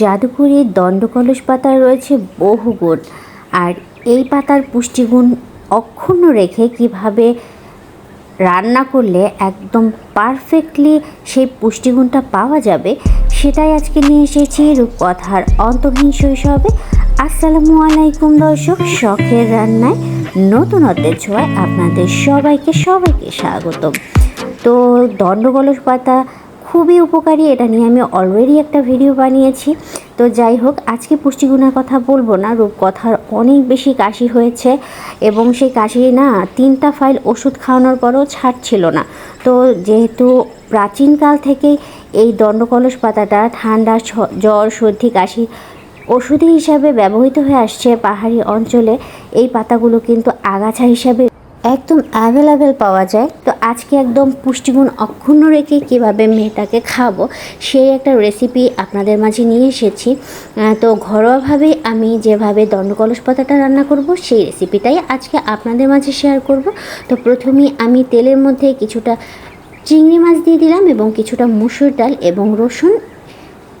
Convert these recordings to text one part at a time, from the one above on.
জাদুকরি দণ্ডকলস পাতার রয়েছে বহু গুণ। আর এই পাতার পুষ্টিগুণ অক্ষুণ্ণ রেখে কীভাবে রান্না করলে একদম পারফেক্টলি সেই পুষ্টিগুণটা পাওয়া যাবে, সেটাই আজকে নিয়ে এসেছি রূপকথার অন্তহীন শৈশবে। আসসালামু আলাইকুম দর্শক, শখের রান্নায় নতুনত্বের ছোঁয়ায় আপনাদের সবাইকে সবাইকে স্বাগতম। তো দণ্ডকলস পাতা খুবই উপকারী, এটা নিয়ে আমি অলরেডি একটা ভিডিও বানিয়েছি। তো যাই হোক, আজকে পুষ্টিগুণের কথা বলব না, রূপকথার অনেক বেশি কাশি হয়েছে এবং সেই কাশি না তিনটা ফাইল ওষুধ খাওয়ানোর পরেও ছাড়ছিল না। তো যেহেতু প্রাচীনকাল থেকেই এই দণ্ডকলস পাতাটা ঠান্ডা জ্বর, সর্দি, কাশি ওষুধি হিসাবে ব্যবহৃত হয়ে আসছে পাহাড়ি অঞ্চলে, এই পাতাগুলো কিন্তু আগাছা হিসাবে একদম অ্যাভেলেবেল পাওয়া যায়। তো আজকে একদম পুষ্টিগুণ অক্ষুণ্ণ রেখে কীভাবে মেয়েটাকে খাব, সেই একটা রেসিপি আপনাদের মাঝে নিয়ে এসেছি। তো ঘরোয়াভাবে আমি যেভাবে দণ্ডকলস পাতাটা রান্না করব, সেই রেসিপিটাই আজকে আপনাদের মাঝে শেয়ার করব। তো প্রথমেই আমি তেলের মধ্যে কিছুটা চিংড়ি মাছ দিয়ে দিলাম এবং কিছুটা মুসুর ডাল এবং রসুন,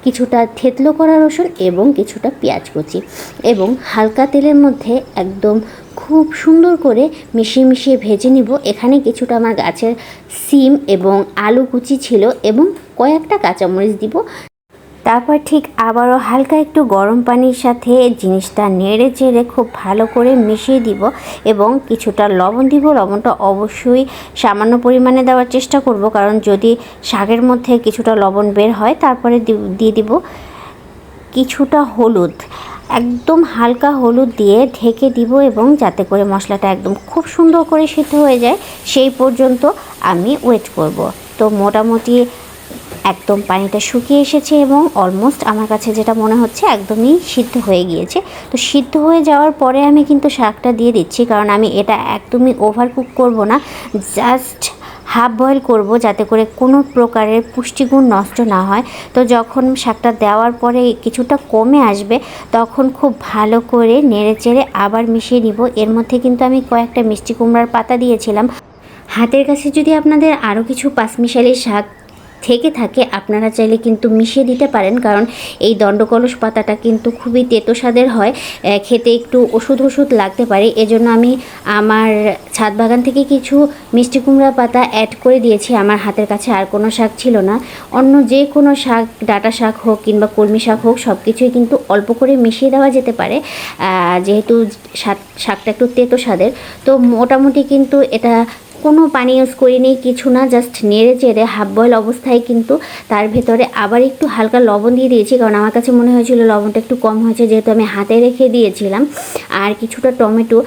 কিছুটা থেতলো করা রসুন এবং কিছুটা পেঁয়াজ কুচি এবং হালকা তেলের মধ্যে একদম খুব সুন্দর করে মিশিয়ে মিশিয়ে ভেজে নিব। এখানে কিছুটা আমার গাছের সিম এবং আলু কুচি ছিল এবং কয়েকটা কাঁচামরিচ দিব। তারপর ঠিক আবারও হালকা একটু গরম পানির সাথে জিনিসটা নেড়ে চেড়ে খুব ভালো করে মিশিয়ে দিব এবং কিছুটা লবণ দিব। লবণটা অবশ্যই সামান্য পরিমাণে দেওয়ার চেষ্টা করব কারণ যদি শাকের মধ্যে কিছুটা লবণ বের হয় তারপরে দিয়ে দিব। কিছুটা হলুদ। একদম হালকা হলুদ দিয়ে ঢেকে দিব এবং যাতে করে মশলাটা একদম খুব সুন্দর করে সিদ্ধ হয়ে যায়, সেই পর্যন্ত আমি ওয়েট করব। তো মোটামুটি একদম পানিটা শুকিয়ে এসেছে এবং অলমোস্ট আমার কাছে যেটা মনে হচ্ছে একদমই সিদ্ধ হয়ে গিয়েছে। তো সিদ্ধ হয়ে যাওয়ার পরে আমি কিন্তু শাকটা দিয়ে দিচ্ছি, কারণ আমি এটা একদমই ওভার কুক করব না জাস্ট হাফ বয়েল করব যাতে করে কোনো প্রকারের পুষ্টিগুণ নষ্ট না হয়। তো যখন শাকটা দেওয়ার পরে কিছুটা কমে আসবে, তখন খুব ভালো করে নেড়ে চেড়ে আবার মিশিয়ে নিব। এর মধ্যে কিন্তু আমি কয়েকটা মিষ্টি কুমড়ার পাতা দিয়েছিলাম। হাতের কাছে যদি আপনাদের আরও কিছু পাঁচমিশালি শাক থেকে থাকে, আপনারা চাইলে কিন্তু মিশিয়ে দিতে পারেন। কারণ এই দণ্ডকলস পাতাটা কিন্তু খুবই তেতো স্বাদের হয় খেতে একটু ওষুধ ওষুধ লাগতে পারে। এজন্য আমি আমার ছাদ বাগান থেকে কিছু মিষ্টি কুমড়া পাতা অ্যাড করে দিয়েছি। আমার হাতের কাছে আর কোনো শাক ছিল না। অন্য যে কোনো শাক, ডাটা শাক হোক কিংবা কলমি শাক হোক সব কিছুই কিন্তু অল্প করে মিশিয়ে দেওয়া যেতে পারে। যেহেতু শাক- শাকটা একটু তেতো স্বাদের, তো মোটামুটি কিন্তু এটা কোনো পানি ইউজ করিনি, কিছু না জাস্ট নেড়ে চেড়ে হাফ বয়েল অবস্থায় কিন্তু তার ভেতরে আবার একটু হালকা লবণ দিয়ে দিয়েছি, কারণ আমার কাছে মনে হয়েছিল লবণটা একটু কম হয়েছে, যেহেতু আমি হাতে রেখে দিয়েছিলাম। আর কিছুটা টমেটো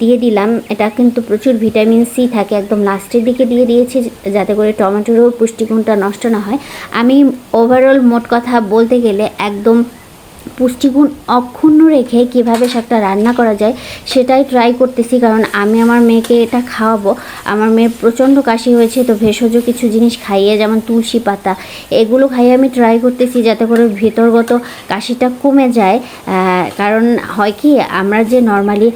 দিয়ে দিলাম। এটা কিন্তু প্রচুর ভিটামিন সি থাকে, একদম লাস্টের দিকে দিয়ে দিয়েছি, যাতে করে টমেটোরও পুষ্টিগুণটা নষ্ট না হয়। আমি ওভারঅল মোট কথা বলতে গেলে একদম পুষ্টিগুণ অক্ষুণ্ণ রেখে কীভাবে শাকটা রান্না করা যায় সেটাই ট্রাই করতেছি, কারণ আমি আমার মেয়েকে এটা খাওয়াবো। আমার মেয়ের প্রচণ্ড কাশি হয়েছে, তো ভেষজ কিছু জিনিস খাইয়ে, যেমন তুলসী পাতা, এগুলো খাইয়ে আমি ট্রাই করতেছি যাতে করে ভেতরগত কাশিটা কমে যায়। কারণ হয় কি, আমরা যে নর্মালি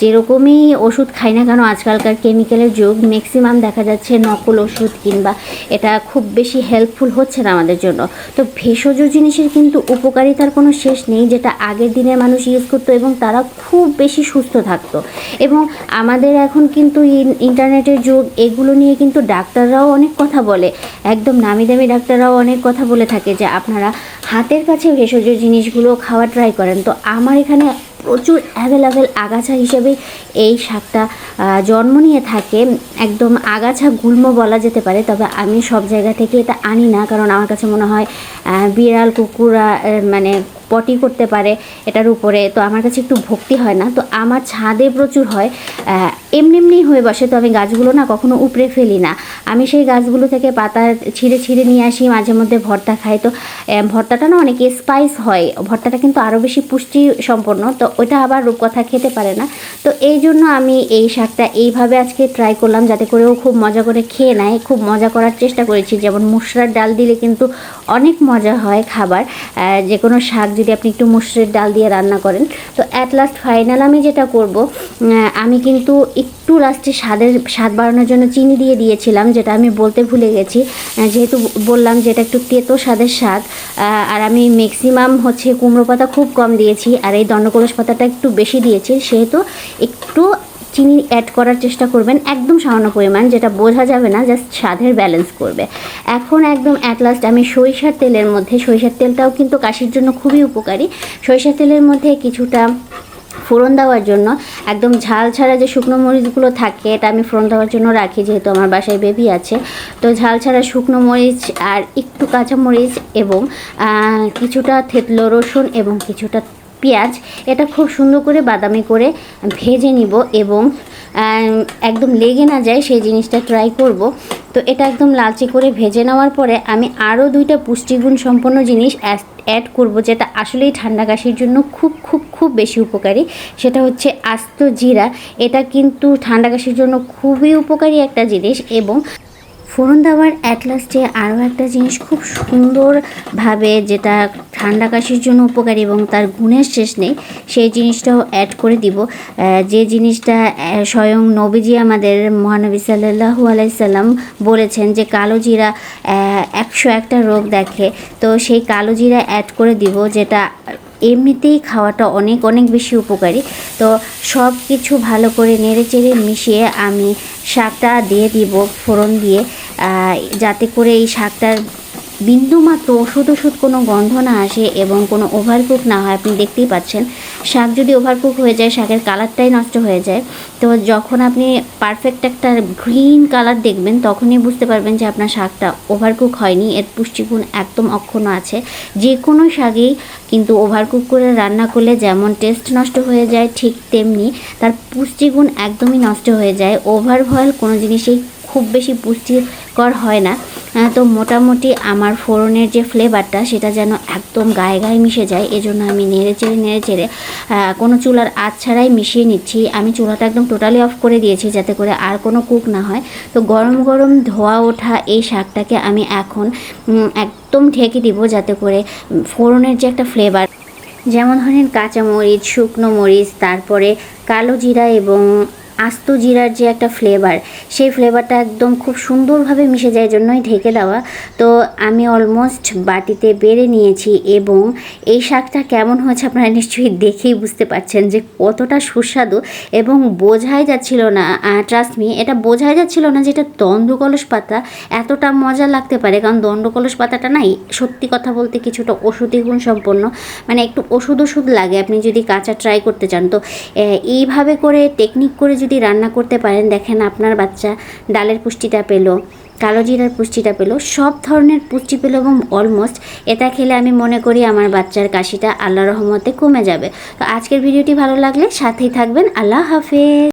যেরকমই ওষুধ খাই না কেন, আজকালকার কেমিক্যালের যুগ ম্যাক্সিমাম দেখা যাচ্ছে নকল ওষুধ কিংবা এটা খুব বেশি হেল্পফুল হচ্ছে না আমাদের জন্য। তো ভেষজ জিনিসের কিন্তু উপকারিতার কোনো শেষ নেই যেটা আগের দিনের মানুষ ইউজ করতো এবং তারা খুব বেশি সুস্থ থাকতো। এবং আমাদের এখন কিন্তু ইন- ইন্টারনেটের যুগ, এগুলো নিয়ে কিন্তু ডাক্তাররাও অনেক কথা বলে। একদম নামি দামি ডাক্তাররাও অনেক কথা বলে থাকে যে আপনারা হাতের কাছে ভেষজ জিনিসগুলো খাওয়া ট্রাই করেন। তো আমার এখানে প্রচুর অ্যাভেলেবেল আগাছা হিসেবে এই শাকটা জন্ম নিয়ে থাকে। একদম আগাছা গুল্ম বলা যেতে পারে, তবে আমি সব জায়গা থেকে এটা আনি না, কারণ আমার কাছে মনে হয় বিড়াল, কুকুরা মানে পটি করতে পারে, এটার উপরে। তো আমার কাছে একটু ভক্তি হয় না। তো আমার ছাদে প্রচুর হয় এমনি এমনি হয়ে বসে তো আমি গাছগুলো না কখনো উপড়ে ফেলি না। আমি সেই গাছগুলো থেকে পাতা ছিঁড়ে ছিঁড়ে নিয়ে আসি, মাঝে মধ্যে ভর্তা খাই। তো ভর্তাটা না অনেক স্পাইস হয়। ভর্তাটা কিন্তু আরও বেশি পুষ্টি সম্পন্ন তো ওটা আবার রূপকথা খেতে পারে না। তো এই জন্য আমি এই শাকটা এইভাবে আজকে ট্রাই করলাম, যাতে করে ও খুব মজা করে খেয়ে নেয়। খুব মজা করার চেষ্টা করেছি। যেমন মুসরার ডাল দিলে কিন্তু অনেক মজা হয় খাবার। যে কোনো শাক যদি আপনি একটু মুসুরের ডাল দিয়ে রান্না করেন। তো অ্যাট লাস্ট ফাইনাল আমি যেটা করব আমি কিন্তু একটু লাস্টে স্বাদের, স্বাদ বাড়ানোর জন্য চিনি দিয়ে দিয়েছিলাম, যেটা আমি বলতে ভুলে গেছি। যেহেতু বললাম যে এটা একটু তেতো স্বাদের স্বাদ আর আমি ম্যাক্সিমাম হচ্ছে কুমড়ো পাতা খুব কম দিয়েছি, আর এই দণ্ডকলস পাতাটা একটু বেশি দিয়েছি। সেহেতু একটু চিনি অ্যাড করার চেষ্টা করবেন, একদম সামান্য পরিমাণ, যেটা বোঝা যাবে না জাস্ট স্বাদের ব্যালেন্স করবে। এখন একদম অ্যাট লাস্ট আমি সরিষার তেলের মধ্যে, সরিষার তেলটাও কিন্তু কাশির জন্য খুবই উপকারী। সরিষার তেলের মধ্যে কিছুটা ফোড়ন দেওয়ার জন্য। একদম ঝাল ছাড়া যে শুকনো মরিচগুলো থাকে, এটা আমি ফোড়ন দেওয়ার জন্য রাখি যেহেতু আমার বাসায় বেবি আছে। তো ঝাল ছাড়া শুকনো মরিচ আর একটু কাঁচা মরিচ এবং কিছুটা থেতলো রসুন এবং কিছুটা পেঁয়াজ, এটা খুব সুন্দর করে বাদামি করে ভেজে নিব এবং একদম লেগে না যায় সেই জিনিসটা ট্রাই করব। তো এটা একদম লালচে করে ভেজে নেওয়ার পরে আমি আরও দুইটা পুষ্টিগুণ সম্পন্ন জিনিস অ্যাড করব, যেটা আসলেই ঠান্ডা কাশির জন্য খুব খুব খুব বেশি উপকারী। সেটা হচ্ছে আস্ত জিরা। এটা কিন্তু ঠান্ডা কাশির জন্য খুবই উপকারী একটা জিনিস এবং ফোড়ন দেওয়ার অ্যাটলাস্টে আরও একটা জিনিস খুব সুন্দরভাবে যেটা ঠান্ডা কাশির জন্য উপকারী এবং তার গুণের শেষ নেই, সেই জিনিসটাও অ্যাড করে দিব। যে জিনিসটা স্বয়ং নবীজি আমাদের মহানবী সাল্লাহু আলাইসাল্লাম বলেছেন যে কালো জিরা একশো একটা রোগ দেখে। তো সেই কালো জিরা অ্যাড করে দিব যেটা এমনিতেই খাওয়াটা অনেক অনেক বেশি উপকারী। তো সব কিছু ভালো করে নেড়ে চেড়ে মিশিয়ে আমি শাকটা দিয়ে দিব ফোড়ন দিয়ে যাতে করে এই শাকটার বিন্দুমাত্র ওষুধ ওষুধ কোনো গন্ধ না আসে এবং কোনো ওভারকুক না হয়, আপনি দেখতেই পাচ্ছেন। শাক যদি ওভারকুক হয়ে যায়, শাকের কালারটাই নষ্ট হয়ে যায়। তো যখন আপনি পারফেক্ট একটা গ্রিন কালার দেখবেন, তখনই বুঝতে পারবেন যে আপনার শাকটা ওভারকুক হয়নি। এর পুষ্টিগুণ একদম অক্ষুণ্ণ আছে। যে কোনো শাকেই কিন্তু ওভারকুক করে রান্না করলে যেমন টেস্ট নষ্ট হয়ে যায়, ঠিক তেমনি তার পুষ্টিগুণ একদমই নষ্ট হয়ে যায়। ওভার ভয়েল কোনো জিনিসেই খুব বেশি পুষ্টিকর হয় না। তো মোটামুটি আমার ফোড়নের যে ফ্লেভারটা সেটা যেন একদম গায়ে গায়ে মিশে যায়, এজন্য আমি নেড়ে চেড়ে নেড়ে চেড়ে কোনো চুলার আঁচ ছাড়াই মিশিয়ে নিচ্ছি। আমি চুলাটা একদম টোটালি অফ করে দিয়েছি যাতে করে আর কোনো কুক না হয়। তো গরম গরম ধোয়া ওঠা এই শাকটাকে আমি এখন একদম ঢেকে দিব যাতে করে ফোড়নের যে একটা ফ্লেভার যেমন ধরেন কাঁচামরিচ, শুকনো মরিচ, তারপরে কালো জিরা এবং আস্ত জিরার যে একটা ফ্লেভার সেই ফ্লেভারটা একদম খুব সুন্দরভাবে মিশে যায় জন্যই ঢেকে দেওয়া। তো আমি অলমোস্ট বাটিতে বেড়ে নিয়েছি এবং এই শাকটা কেমন হয়েছে আপনারা নিশ্চয়ই দেখেই বুঝতে পারছেন যে কতটা সুস্বাদু এবং বোঝাই যাচ্ছিল না। ট্রাস্ট মি এটা বোঝাই যাচ্ছিল না যে এটা দণ্ডকলস পাতা। এতটা মজা লাগতে পারে, কারণ দণ্ডকলস পাতাটা নাই সত্যি কথা বলতে কিছুটা ওষুধি গুণ সম্পন্ন। মানে একটু ওষুধ ওষুধ লাগে, আপনি যদি কাঁচা ট্রাই করতে চান। তো এইভাবে করে টেকনিক করে যদি রান্না করতে পারেন, দেখেন আপনার বাচ্চা ডালের পুষ্টিটা পেল, কালো জিরার পুষ্টিটা পেল, সব ধরনের পুষ্টি পেল এবং অলমোস্ট এটা খেলে আমি মনে করি আমার বাচ্চার কাশিটা আল্লাহ রহমতে কমে যাবে। তো আজকের ভিডিওটি ভালো লাগলে সাথেই থাকবেন। আল্লাহ হাফেজ।